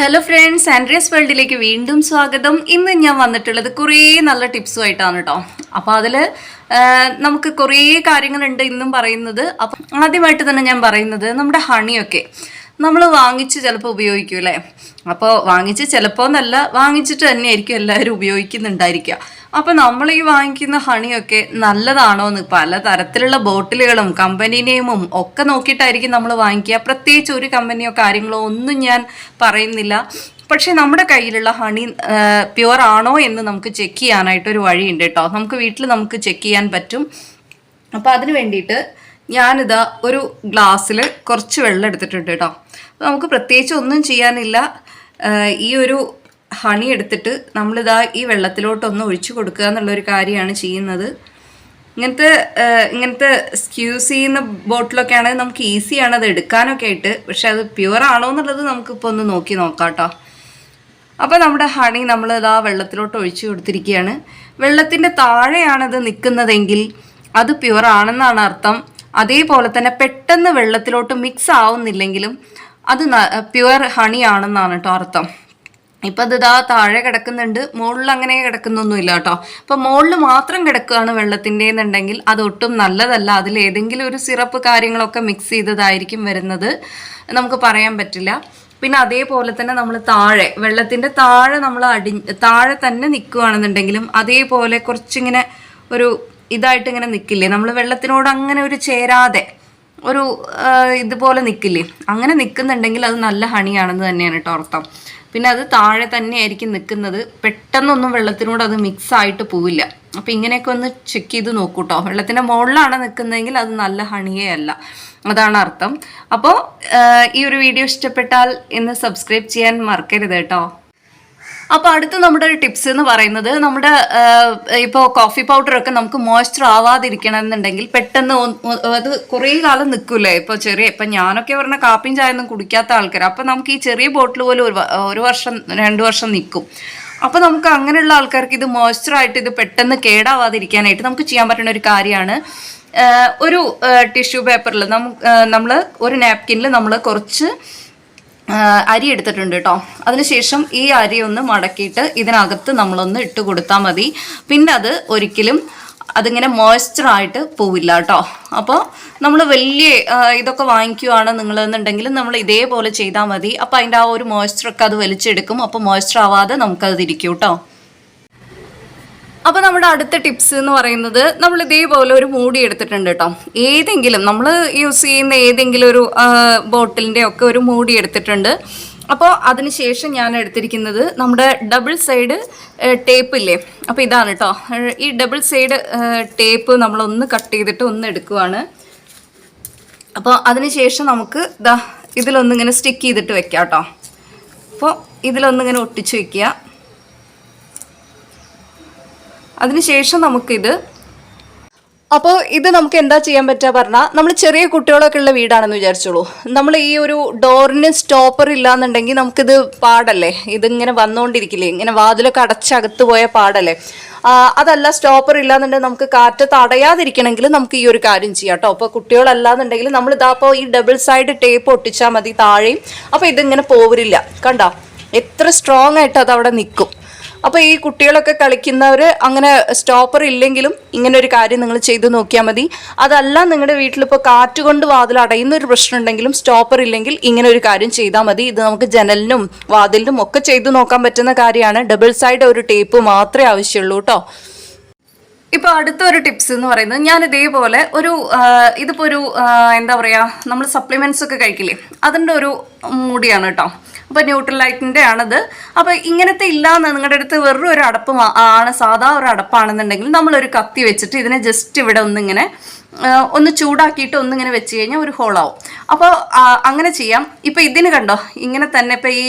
Hello friends Andreas വേൾഡിലേക്ക് വീണ്ടും സ്വാഗതം. ഇന്ന് ഞാൻ വന്നിട്ടുള്ളത് കുറേ നല്ല ടിപ്സുമായിട്ടാണ് കേട്ടോ അപ്പോൾ അതിൽ നമുക്ക് കുറേ കാര്യങ്ങളുണ്ട് ഇന്നും പറയുന്നത്. അപ്പം ആദ്യമായിട്ട് തന്നെ ഞാൻ പറയുന്നത് നമ്മുടെ ഹണിയൊക്കെ. നമ്മൾ വാങ്ങിച്ച് ചിലപ്പോൾ ഉപയോഗിക്കും അല്ലേ അപ്പോൾ വാങ്ങിച്ച് ചിലപ്പോൾ നല്ല വാങ്ങിച്ചിട്ട് തന്നെയായിരിക്കും എല്ലാവരും ഉപയോഗിക്കുന്നുണ്ടായിരിക്കുക. അപ്പോൾ നമ്മൾ ഈ വാങ്ങിക്കുന്ന ഹണിയൊക്കെ നല്ലതാണോ എന്ന് പല തരത്തിലുള്ള ബോട്ടിലുകളും കമ്പനി നെയിമും ഒക്കെ നോക്കിയിട്ടായിരിക്കും നമ്മൾ വാങ്ങിക്കുക. പ്രത്യേകിച്ച് ഒരു കമ്പനിയോ കാര്യങ്ങളോ ഒന്നും ഞാൻ പറയുന്നില്ല. പക്ഷേ നമ്മുടെ കയ്യിലുള്ള ഹണി പ്യുവർ ആണോ എന്ന് നമുക്ക് ചെക്ക് ചെയ്യാനായിട്ട് ഒരു വഴിയുണ്ട് കേട്ടോ. നമുക്ക് വീട്ടിൽ നമുക്ക് ചെക്ക് ചെയ്യാൻ പറ്റും. അപ്പോൾ അതിന് വേണ്ടിയിട്ട് ഞാനിതാ ഒരു ഗ്ലാസ്സിൽ കുറച്ച് വെള്ളം എടുത്തിട്ടുണ്ട് കേട്ടോ. നമുക്ക് പ്രത്യേകിച്ച് ഒന്നും ചെയ്യാനില്ല. ഈ ഒരു ഹണി എടുത്തിട്ട് നമ്മളിതാ ഈ വെള്ളത്തിലോട്ടൊന്ന് ഒഴിച്ചു കൊടുക്കുക എന്നുള്ളൊരു കാര്യമാണ് ചെയ്യുന്നത്. ഇങ്ങനത്തെ ഇങ്ങനത്തെ സ്ക്യൂസ് ചെയ്യുന്ന ബോട്ടിലൊക്കെ ആണെങ്കിൽ നമുക്ക് ഈസിയാണ് അത് എടുക്കാനൊക്കെ ആയിട്ട്. പക്ഷെ അത് പ്യുവർ ആണോ എന്നുള്ളത് നമുക്കിപ്പോൾ ഒന്ന് നോക്കി നോക്കാം കേട്ടോ അപ്പോൾ നമ്മുടെ ഹണി നമ്മൾ ഇതാ വെള്ളത്തിലോട്ട് ഒഴിച്ചു കൊടുത്തിരിക്കുകയാണ്. വെള്ളത്തിന്റെ താഴെയാണത് നിൽക്കുന്നതെങ്കിൽ അത് പ്യുവർ ആണെന്നാണ് അർത്ഥം. അതേപോലെ തന്നെ പെട്ടെന്ന് വെള്ളത്തിലോട്ട് മിക്സ് ആവുന്നില്ലെങ്കിലും അത് പ്യുവർ ഹണി ആണെന്നാണ് കേട്ടോ അർത്ഥം. ഇപ്പം അത് ഇതാ താഴെ കിടക്കുന്നുണ്ട്. മുകളിൽ അങ്ങനെ കിടക്കുന്നൊന്നുമില്ല കേട്ടോ. അപ്പം മുകളിൽ മാത്രം കിടക്കുകയാണ് വെള്ളത്തിന്റെ എന്നുണ്ടെങ്കിൽ അതൊട്ടും നല്ലതല്ല. അതിൽ ഏതെങ്കിലും ഒരു സിറപ്പ് കാര്യങ്ങളൊക്കെ മിക്സ് ചെയ്തതായിരിക്കും വരുന്നത്. നമുക്ക് പറയാൻ പറ്റില്ല. പിന്നെ അതേപോലെ തന്നെ നമ്മൾ താഴെ വെള്ളത്തിന്റെ താഴെ നമ്മൾ അടി താഴെ തന്നെ നിൽക്കുകയാണെന്നുണ്ടെങ്കിലും അതേപോലെ കുറച്ചിങ്ങനെ ഒരു ഇതായിട്ട് ഇങ്ങനെ നിൽക്കില്ലേ? നമ്മൾ വെള്ളത്തിനോട് അങ്ങനെ ഒരു ചേരാതെ ഒരു ഇതുപോലെ നിൽക്കില്ലേ അങ്ങനെ നിൽക്കുന്നുണ്ടെങ്കിൽ അത് നല്ല ഹണിയാണെന്ന് തന്നെയാണ് കേട്ടോ അർത്ഥം. പിന്നെ അത് താഴെ തന്നെയായിരിക്കും നിൽക്കുന്നത് പെട്ടെന്നൊന്നും വെള്ളത്തിനോട് അത് മിക്സ് ആയിട്ട് പോവില്ല. അപ്പോൾ ഇങ്ങനെയൊക്കെ ഒന്ന് ചെക്ക് ചെയ്ത് നോക്കൂ കേട്ടോ വെള്ളത്തിന്റെ മുകളിലാണ് നിൽക്കുന്നതെങ്കിൽ അത് നല്ല ഹണിയേ അല്ല. അതാണ് അർത്ഥം. അപ്പോൾ ഈ ഒരു വീഡിയോ ഇഷ്ടപ്പെട്ടാൽ ഇന്ന് സബ്സ്ക്രൈബ് ചെയ്യാൻ മറക്കരുത് കേട്ടോ അപ്പോൾ അടുത്ത നമ്മുടെ ഒരു ടിപ്സ് എന്ന് പറയുന്നത് നമ്മുടെ ഇപ്പോൾ കോഫി പൗഡർ ഒക്കെ നമുക്ക് മോയ്സ്ചർ ആവാതിരിക്കണം എന്നുണ്ടെങ്കിൽ പെട്ടെന്ന് അത് കുറേ കാലം നിൽക്കൂലേ ഇപ്പോൾ ചെറിയ ഇപ്പം ഞാനൊക്കെ പറഞ്ഞ കാപ്പിയും ചായ ഒന്നും കുടിക്കാത്ത ആൾക്കാർ അപ്പോൾ നമുക്ക് ഈ ചെറിയ ബോട്ടിൽ പോലും ഒരു ഒരു വർഷം രണ്ട് വർഷം നിൽക്കും അപ്പോൾ നമുക്ക് അങ്ങനെയുള്ള ആൾക്കാർക്ക് ഇത് മോയ്സ്ചറായിട്ട് ഇത് പെട്ടെന്ന് കേടാവാതിരിക്കാനായിട്ട് നമുക്ക് ചെയ്യാൻ പറ്റുന്ന ഒരു കാര്യമാണ്. ഒരു ടിഷ്യൂ പേപ്പറിൽ നമ്മൾ ഒരു നാപ്കിനിൽ നമ്മൾ കുറച്ച് അരി എടുത്തിട്ടുണ്ട് കേട്ടോ അതിനുശേഷം ഈ അരി ഒന്ന് മടക്കിയിട്ട് ഇതിനകത്ത് നമ്മളൊന്ന് ഇട്ട് കൊടുത്താൽ മതി. പിന്നെ അത് ഒരിക്കലും അതിങ്ങനെ മോയ്സ്ചറായിട്ട് പോവില്ല കേട്ടോ അപ്പോൾ നമ്മൾ വലിയ ഇതൊക്കെ വാങ്ങിക്കുവാണ് നിങ്ങളെന്നുണ്ടെങ്കിൽ നമ്മൾ ഇതേപോലെ ചെയ്താൽ മതി. അപ്പോൾ അതിന്റെ ആ ഒരു മോയ്സ്ചറൊക്കെ അത് വലിച്ചെടുക്കും. അപ്പോൾ മോയ്സ്ചറാവാതെ നമുക്കത് ഇരിക്കും കേട്ടോ അപ്പോൾ നമ്മുടെ അടുത്ത ടിപ്സ് എന്ന് പറയുന്നത് നമ്മൾ ഇതേപോലെ ഒരു മൂടി എടുത്തിട്ടുണ്ട് കേട്ടോ. ഏതെങ്കിലും നമ്മൾ യൂസ് ചെയ്യുന്ന ഏതെങ്കിലും ഒരു ബോട്ടിലിന്റെ ഒക്കെ ഒരു മൂടി എടുത്തിട്ടുണ്ട്. അപ്പോൾ അതിനുശേഷം ഞാൻ എടുത്തിരിക്കുന്നത് നമ്മുടെ ഡബിൾ സൈഡ് ടേപ്പ് ഇല്ലേ? അപ്പോൾ ഇതാണ് കേട്ടോ. ഈ ഡബിൾ സൈഡ് ടേപ്പ് നമ്മളൊന്ന് കട്ട് ചെയ്തിട്ട് ഒന്ന് എടുക്കുവാണ്. അപ്പോൾ അതിനുശേഷം നമുക്ക് ഇതാ ഇതിലൊന്നിങ്ങനെ സ്റ്റിക്ക് ചെയ്തിട്ട് വെക്കാം കേട്ടോ. അപ്പോൾ ഇതിലൊന്നിങ്ങനെ ഒട്ടിച്ച് വെക്കുക. അതിനുശേഷം നമുക്കിത് അപ്പോൾ ഇത് നമുക്ക് എന്താ ചെയ്യാൻ പറ്റുക പറഞ്ഞാൽ നമ്മൾ ചെറിയ കുട്ടികളൊക്കെ ഉള്ള വീടാണെന്ന് വിചാരിച്ചോളൂ. നമ്മൾ ഈ ഒരു ഡോറിന് സ്റ്റോപ്പർ ഇല്ലാന്നുണ്ടെങ്കിൽ നമുക്കിത് പാടല്ലേ? ഇതിങ്ങനെ വന്നുകൊണ്ടിരിക്കില്ലേ ഇങ്ങനെ വാതിലൊക്കെ അടച്ചകത്ത് പോയ പാടല്ലേ? അതല്ല സ്റ്റോപ്പർ ഇല്ലാന്നുണ്ടെങ്കിൽ നമുക്ക് കാറ്റ് തടയാതിരിക്കണമെങ്കിൽ നമുക്ക് ഈ ഒരു കാര്യം ചെയ്യാം കേട്ടോ. അപ്പോൾ കുട്ടികളല്ലാന്നുണ്ടെങ്കിൽ നമ്മൾ ഇതാപ്പോൾ ഈ ഡബിൾ സൈഡ് ടേപ്പ് ഒട്ടിച്ചാൽ മതി താഴെയും. അപ്പോൾ ഇതിങ്ങനെ പോവില്ല കണ്ടോ? എത്ര സ്ട്രോങ് ആയിട്ട് അത് അവിടെ നിൽക്കും. അപ്പോൾ ഈ കുട്ടികളൊക്കെ കളിക്കുന്നവർ അങ്ങനെ സ്റ്റോപ്പർ ഇല്ലെങ്കിലും ഇങ്ങനെ ഒരു കാര്യം നിങ്ങൾ ചെയ്തു നോക്കിയാൽ മതി. അതല്ല നിങ്ങളുടെ വീട്ടിലിപ്പോൾ കാറ്റ് കൊണ്ട് വാതിൽ അടയുന്ന ഒരു പ്രശ്നം ഉണ്ടെങ്കിലും സ്റ്റോപ്പർ ഇല്ലെങ്കിൽ ഇങ്ങനെ ഒരു കാര്യം ചെയ്താൽ മതി. ഇത് നമുക്ക് ജനലിനും വാതിലിനും ഒക്കെ ചെയ്തു നോക്കാൻ പറ്റുന്ന കാര്യമാണ്. ഡബിൾ സൈഡ് ഒരു ടേപ്പ് മാത്രമേ ആവശ്യമുള്ളൂ കേട്ടോ. ഇപ്പൊ അടുത്ത ഒരു ടിപ്സ് എന്ന് പറയുന്നത് ഞാൻ ഇതേപോലെ ഒരു ഇതിപ്പോ ഒരു എന്താ പറയാ നമ്മൾ സപ്ലിമെന്റ്സ് ഒക്കെ കഴിക്കില്ലേ? അതിന്റെ ഒരു മൂടിയാണ് കേട്ടോ. അപ്പോൾ ന്യൂട്രലൈറ്റിന്റെ ആണത്. അപ്പോൾ ഇങ്ങനത്തെ ഇല്ലാന്ന് നിങ്ങളുടെ അടുത്ത് വെറും ഒരു അടപ്പ് ആണ് സാധാ ഒരു അടപ്പാണെന്നുണ്ടെങ്കിൽ നമ്മളൊരു കത്തി വെച്ചിട്ട് ഇതിനെ ജസ്റ്റ് ഇവിടെ ഒന്നിങ്ങനെ ഒന്ന് ചൂടാക്കിയിട്ട് ഒന്നിങ്ങനെ വെച്ച് കഴിഞ്ഞാൽ ഒരു ഹോളാവും അപ്പോൾ അങ്ങനെ ചെയ്യാം. ഇപ്പോൾ ഇതിന് കണ്ടോ ഇങ്ങനെ തന്നെ ഇപ്പോൾ ഈ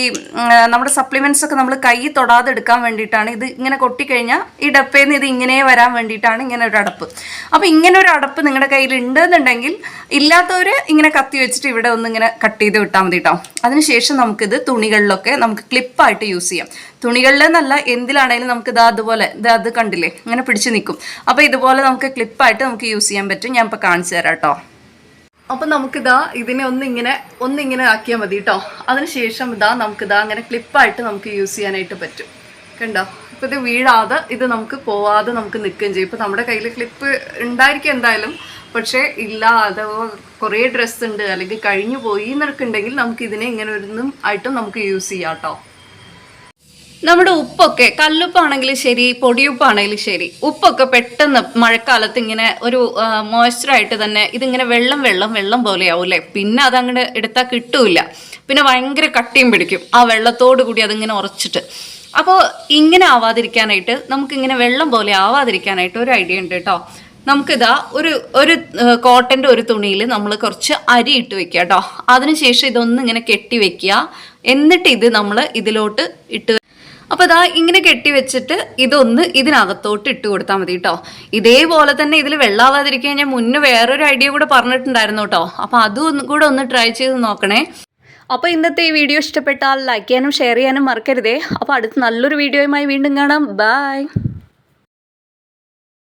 നമ്മുടെ സപ്ലിമെന്റ്സ് ഒക്കെ നമ്മൾ കൈ തൊടാതെ എടുക്കാൻ വേണ്ടിയിട്ടാണ് ഇത് ഇങ്ങനെ കൊട്ടിക്കഴിഞ്ഞാൽ ഈ ഡപ്പയിൽ നിന്ന് ഇത് ഇങ്ങനെ വരാൻ വേണ്ടിയിട്ടാണ് ഇങ്ങനെ ഒരു അടപ്പ്. അപ്പോൾ ഇങ്ങനെ ഒരു അടപ്പ് നിങ്ങളുടെ കയ്യിൽ ഉണ്ടെന്നുണ്ടെങ്കിൽ ഇല്ലാത്തവർ ഇങ്ങനെ കത്തി വെച്ചിട്ട് ഇവിടെ ഒന്നിങ്ങനെ കട്ട് ചെയ്ത് വിട്ടാൽ മതി കേട്ടോ അതിനുശേഷം നമുക്കിത് തുണികളിലൊക്കെ നമുക്ക് ക്ലിപ്പായിട്ട് യൂസ് ചെയ്യാം. തുണികളിലെന്നല്ല എന്തിലാണേലും നമുക്ക് ഇതാ അതുപോലെ ഇതാ അത് കണ്ടില്ലേ ഇങ്ങനെ പിടിച്ച് നിൽക്കും. അപ്പോൾ ഇതുപോലെ നമുക്ക് ക്ലിപ്പായിട്ട് നമുക്ക് യൂസ് ചെയ്യാൻ പറ്റും. ഞാൻ ഇപ്പോൾ കാണിച്ചു തരാം കേട്ടോ. അപ്പം നമുക്കിതാ ഇതിനെ ഒന്നിങ്ങനെ ഒന്നിങ്ങനെ ആക്കിയാൽ മതി കേട്ടോ. അതിനുശേഷം ഇതാ നമുക്കിതാ അങ്ങനെ ക്ലിപ്പായിട്ട് നമുക്ക് യൂസ് ചെയ്യാനായിട്ട് പറ്റും. കണ്ടോ? ഇപ്പം ഇത് വീഴാതെ ഇത് നമുക്ക് പോവാതെ നമുക്ക് നിൽക്കുകയും ചെയ്യും. ഇപ്പം നമ്മുടെ കയ്യിൽ ക്ലിപ്പ് ഉണ്ടായിരിക്കും എന്തായാലും. പക്ഷേ ഇല്ല അഥവാ കുറേ ഡ്രസ്സ് ഉണ്ട് അല്ലെങ്കിൽ കഴിഞ്ഞു പോയി എന്നൊക്കെ ഉണ്ടെങ്കിൽ നമുക്ക് ഇതിനെ ഇങ്ങനെ ഒന്നും ആയിട്ടും നമുക്ക് യൂസ് ചെയ്യാം കേട്ടോ നമ്മുടെ ഉപ്പൊക്കെ കല്ലുപ്പാണെങ്കിലും ശരി പൊടിയുപ്പാണെങ്കിലും ശരി ഉപ്പൊക്കെ പെട്ടെന്ന് മഴക്കാലത്ത് ഇങ്ങനെ ഒരു മോയ്സ്ചറായിട്ട് തന്നെ ഇതിങ്ങനെ വെള്ളം വെള്ളം വെള്ളം പോലെയാവും അല്ലേ? പിന്നെ അതങ്ങോട്ട് എടുത്താൽ കിട്ടൂല പിന്നെ ഭയങ്കര കട്ടിയും പിടിക്കും ആ വെള്ളത്തോട് കൂടി അതിങ്ങനെ ഉറച്ചിട്ട്. അപ്പോൾ ഇങ്ങനെ ആവാതിരിക്കാനായിട്ട് നമുക്കിങ്ങനെ വെള്ളം പോലെ ആവാതിരിക്കാനായിട്ട് ഒരു ഐഡിയ ഉണ്ട് കേട്ടോ നമുക്കിതാ ഒരു ഒരു കോട്ടന്റെ ഒരു തുണിയിൽ നമ്മൾ കുറച്ച് അരി ഇട്ട് വെക്കുക കേട്ടോ. അതിനുശേഷം ഇതൊന്ന് ഇങ്ങനെ കെട്ടി വെക്കുക. എന്നിട്ട് ഇത് നമ്മൾ ഇതിലോട്ട് ഇട്ട് അപ്പോൾ ഇതാ ഇങ്ങനെ കെട്ടി വെച്ചിട്ട് ഇതൊന്ന് ഇതിനകത്തോട്ട് ഇട്ട് കൊടുത്താൽ മതി കേട്ടോ. ഇതേപോലെ തന്നെ ഇതിൽ വെള്ളാവാതിരിക്കാൻ ഞാൻ മുന്നേ വേറൊരു ഐഡിയ കൂടെ പറഞ്ഞിട്ടുണ്ടായിരുന്നു കേട്ടോ. അപ്പോൾ അതും കൂടെ ഒന്ന് ട്രൈ ചെയ്ത് നോക്കണേ. അപ്പോൾ ഇന്നത്തെ ഈ വീഡിയോ ഇഷ്ടപ്പെട്ടാൽ ലൈക്ക് ചെയ്യാനും ഷെയർ ചെയ്യാനും മറക്കരുതേ. അപ്പോൾ അടുത്ത് നല്ലൊരു വീഡിയോയുമായി വീണ്ടും കാണാം. ബൈ.